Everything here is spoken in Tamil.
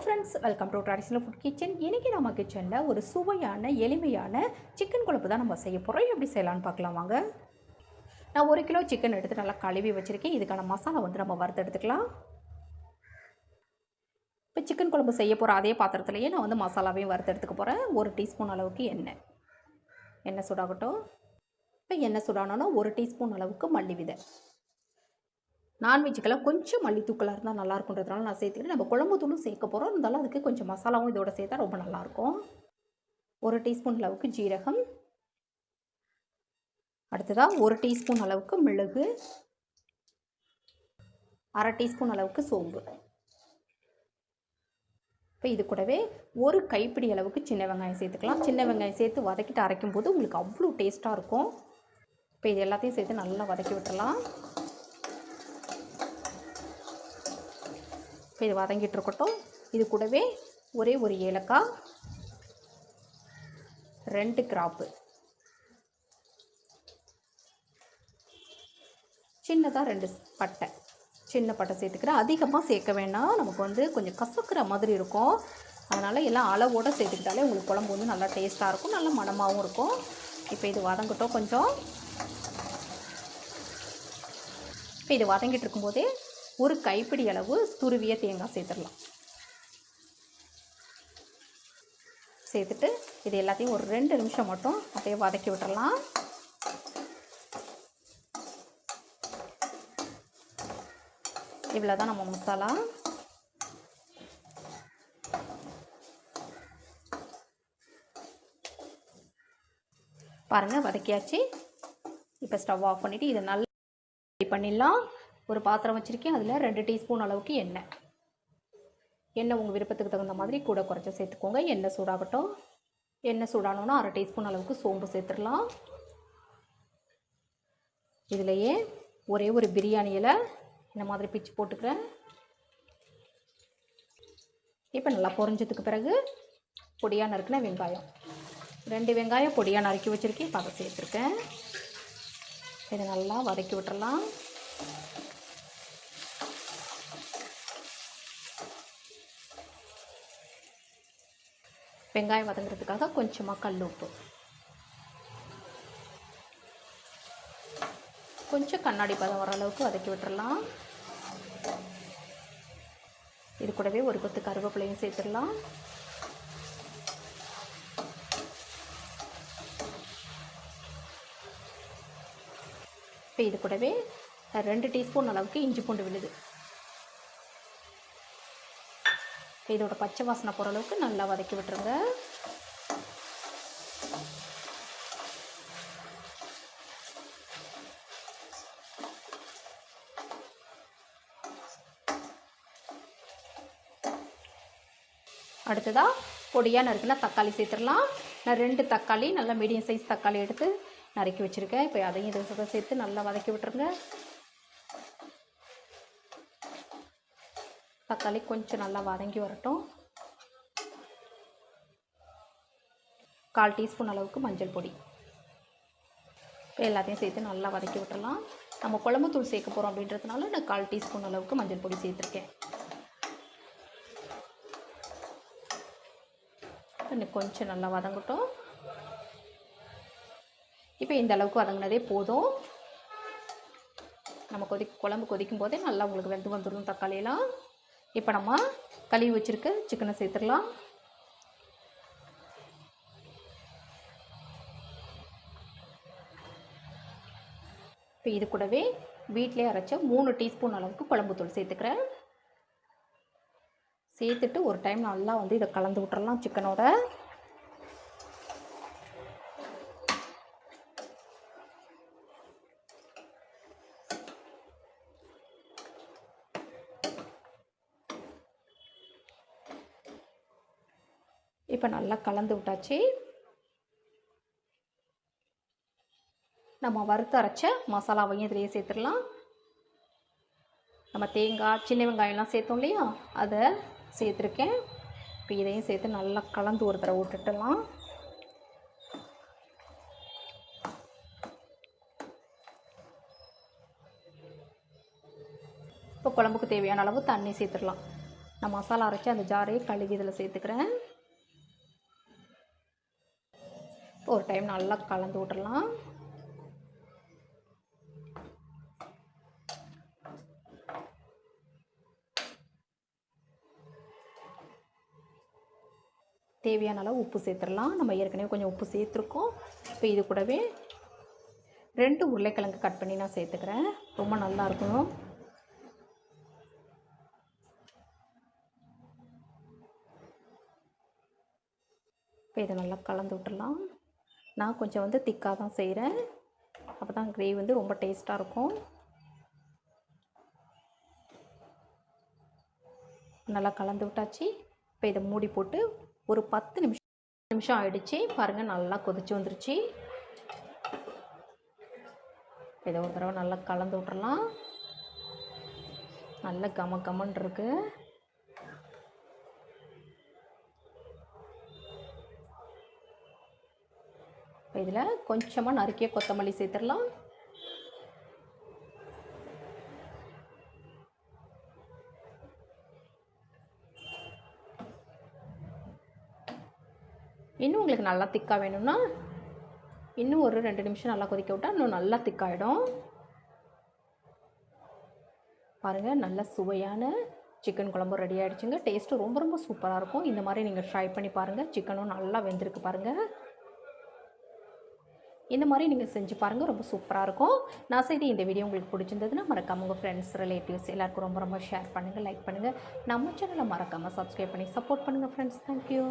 Friends welcome to traditional food kitchen இன்றைக்கி நம்ம கிச்சனில் ஒரு சுவையான எளிமையான சிக்கன் குழம்பு தான் நம்ம செய்ய போகிறோம் எப்படி செய்யலான்னு பார்க்கலாம் வாங்க. நான் ஒரு கிலோ சிக்கன் எடுத்து நல்லா கழுவி வச்சுருக்கேன். இதுக்கான மசாலா வந்து நம்ம வறுத்து எடுத்துக்கலாம். இப்போ சிக்கன் குழம்பு செய்ய போகிற அதே பாத்திரத்துலையே நான் வந்து மசாலாவையும் வறுத்து எடுத்துக்க போகிறேன் ஒரு டீஸ்பூன் அளவுக்கு எண்ணெய். எண்ணெய் சூடாகட்டும். இப்போ எண்ணெய் சூடானோன்னா ஒரு டீஸ்பூன் அளவுக்கு மல்லி விதை. நான்வெஜ்ஜுக்கெல்லாம் கொஞ்சம் மல்லித்தூக்கலாக இருந்தால் நல்லாயிருக்குன்றதுனால நான் சேர்த்துக்கிட்டு நம்ம குழம்பு தூளும் சேர்க்க போகிறோம் இருந்தாலும் அதுக்கு கொஞ்சம் மசாலாவும் இதோட சேர்த்தா ரொம்ப நல்லாயிருக்கும் ஒரு டீஸ்பூன் அளவுக்கு ஜீரகம். அடுத்ததாக ஒரு டீஸ்பூன் அளவுக்கு மிளகு. அரை டீஸ்பூன் அளவுக்கு சோம்பு. இப்போ இது கூடவே ஒரு கைப்பிடி அளவுக்கு சின்ன வெங்காயம் சேர்த்துக்கலாம். சின்ன வெங்காயம் சேர்த்து வதக்கிட்டு அரைக்கும் போது உங்களுக்கு அவ்வளோ டேஸ்ட்டாக இருக்கும். இப்போ இது எல்லாத்தையும் சேர்த்து நல்லா வதக்கி விட்டுடலாம். இப்போ இது வதங்கிட்டு இருக்கட்டும். இது கூடவே ஒரே ஒரு ஏலக்காய் ரெண்டு கிராப்பு சின்னதாக ரெண்டு பட்டை. சின்ன பட்டை சேர்த்துக்கிறேன். அதிகமாக சேர்க்க வேணாம். நமக்கு வந்து கொஞ்சம் கசக்கிற மாதிரி இருக்கும். அதனால் எல்லாம் அளவோடு சேர்த்துக்கிட்டாலே உங்களுக்கு குழம்பு வந்து நல்லா டேஸ்ட்டாக இருக்கும். நல்லா மணமாகவும் இருக்கும். இப்போ இது வதங்கட்டும் கொஞ்சம். இப்போ இது வதங்கிட்டு இருக்கும்போதே ஒரு கைப்பிடி அளவு துருவிய தேங்காய் சேர்த்துடலாம். சேர்த்துட்டு இது எல்லாத்தையும் ஒரு ரெண்டு நிமிஷம் மட்டும் அப்படியே வதக்கி விட்டுறலாம் இவ்வளோ தான் நம்ம மசாலா. பாருங்கள் வதக்கியாச்சு. இப்போ ஸ்டவ் ஆஃப் பண்ணிவிட்டு இதை நல்லா பண்ணிடலாம். ஒரு பாத்திரம் வச்சுருக்கேன். அதில் ரெண்டு டீஸ்பூன் அளவுக்கு எண்ணெய். எண்ணெய் உங்கள் விருப்பத்துக்கு தகுந்த மாதிரி கூட குறைச்ச சேர்த்துக்கோங்க. எண்ணெய் சூடாகட்டும். எண்ணெய் சூடானோன்னா அரை டீஸ்பூன் அளவுக்கு சோம்பு சேர்த்துடலாம். இதுலையே ஒரே ஒரு பிரியாணி இலை இந்த மாதிரி பிச்சு போட்டுக்கிறேன். இப்போ நல்லா பொறிஞ்சதுக்கு பிறகு பொடியாக நறுக்கின வெங்காயம். ரெண்டு வெங்காயம் பொடியாக நறுக்கி வச்சுருக்கேன். இப்போ அதை சேர்த்துருக்கேன். இதை நல்லா வதக்கி விட்டுறலாம். வெங்காயம் வதங்குறதுக்காக கொஞ்சமாக கல் உப்பு கொஞ்சம் கண்ணாடி பதம் வர அளவுக்கு வதக்கி விட்டுறலாம். இது கூடவே ஒரு கொத்து கருவேப்பிலையும் சேர்த்துடலாம். இப்போ இது கூடவே ரெண்டு டீஸ்பூன் அளவுக்கு இஞ்சி பூண்டு விழுது. இதோட பச்சை வாசனை போகிற அளவுக்கு நல்லா வதக்கி விட்டுருங்க. அடுத்ததாக பொடியாக நறுக்கினா தக்காளி சேர்த்துடலாம். நான் ரெண்டு தக்காளி நல்லா மீடியம் சைஸ் தக்காளி எடுத்து நறுக்கி வச்சுருக்கேன். இப்போ அதையும் இதை சேர்த்து நல்லா வதக்கி விட்டுருங்க. தக்காளி கொஞ்சம் நல்லா வதங்கி வரட்டும். கால் டீஸ்பூன் அளவுக்கு மஞ்சள் பொடி. இப்போ எல்லாத்தையும் சேர்த்து நல்லா வதக்கி விட்டுடலாம் நம்ம குழம்பு தூள் சேர்க்க போகிறோம் அப்படின்றதுனால நான் கால் டீஸ்பூன் அளவுக்கு மஞ்சள் பொடி சேர்த்துருக்கேன். இன்னும் கொஞ்சம் நல்லா வதங்கட்டும். இப்போ இந்த அளவுக்கு வதங்கினதே போதும். நம்ம கொதி குழம்பு கொதிக்கும் போதே நல்லா உங்களுக்கு வெந்து வந்துடும் தக்காளியெல்லாம். இப்போ நம்ம கழுவி வச்சுருக்க சிக்கனை சேர்த்துடலாம். இப்போ இது கூடவே வீட்டிலே அரைச்ச மூணு டீஸ்பூன் அளவுக்கு குழம்பு தூள் சேர்த்துக்கிறேன். சேர்த்துட்டு ஒரு டைம் நல்லா வந்து இதை கலந்து விட்டுறலாம் சிக்கனோட இப்போ நல்லா கலந்து விட்டாச்சு. நம்ம வறுத்து அரைச்ச மசாலாவையும் இதிலேயே சேர்த்துடலாம். நம்ம தேங்காய் சின்ன வெங்காயம்லாம் சேர்த்தோம் இல்லையா? அதை சேர்த்துருக்கேன். இப்போ இதையும் சேர்த்து நல்லா கலந்து ஒரு தடவை விட்டுட்டலாம். இப்போ குழம்புக்கு தேவையான அளவு தண்ணி சேர்த்துடலாம். நான் மசாலா அரைச்சி அந்த ஜாரையே கழுவி இதில் சேர்த்துக்கிறேன். ஒரு டைம் நல்லா கலந்து விட்டுடலாம் தேவையான அளவு உப்பு சேர்த்துடலாம். நம்ம ஏற்கனவே கொஞ்சம் உப்பு சேர்த்துருக்கோம். இப்போ இது கூடவே ரெண்டு உருளைக்கிழங்கு கட் பண்ணி நான் சேர்த்துக்கிறேன். ரொம்ப நல்லா இருக்கும் இப்போ இதை நல்லா கலந்து விட்டுடலாம். நான் கொஞ்சம் வந்து திக்காக தான் செய்கிறேன். அப்போ தான் கிரேவி வந்து ரொம்ப டேஸ்ட்டாக இருக்கும். நல்லா கலந்து விட்டாச்சு. இப்போ இதை மூடி போட்டு ஒரு பத்து நிமிஷம் நிமிஷம் ஆயிடுச்சு. பாருங்கள் நல்லா கொதிச்சு வந்துருச்சு. இதை ஒரு தடவை நல்லா கலந்து விட்றலாம் நல்ல கம கமன் இதில் கொஞ்சமாக நறுக்கிய கொத்தமல்லி சேர்த்துடலாம். இன்னும் உங்களுக்கு நல்லா திக்காக வேணும்னா இன்னும் ஒரு ரெண்டு நிமிஷம் நல்லா கொதிக்க விட்டால் இன்னும் நல்லா திக்காயிடும். பாருங்கள் நல்ல சுவையான சிக்கன் குழம்பு ரெடி ஆகிடுச்சுங்க டேஸ்ட்டு ரொம்ப ரொம்ப சூப்பராக இருக்கும். இந்த மாதிரி நீங்கள் ட்ரை பண்ணி பாருங்கள் சிக்கனும் நல்லா வெந்திருக்கு பாருங்கள் இந்த மாதிரி நீங்கள் செஞ்சு பாருங்கள் ரொம்ப சூப்பராக இருக்கும். நான் செய்த இந்த வீடியோ உங்களுக்கு பிடிச்சிருந்ததுன்னா மறக்காம உங்கள் ஃப்ரெண்ட்ஸ் ரிலேட்டிவ்ஸ் எல்லாருக்கும் ரொம்ப ரொம்ப ஷேர் பண்ணுங்கள் லைக் பண்ணுங்கள் நம்ம சேனலை மறக்காமல் சப்ஸ்கிரைப் பண்ணி சப்போர்ட் பண்ணுங்கள் ஃப்ரெண்ட்ஸ் தேங்க்யூ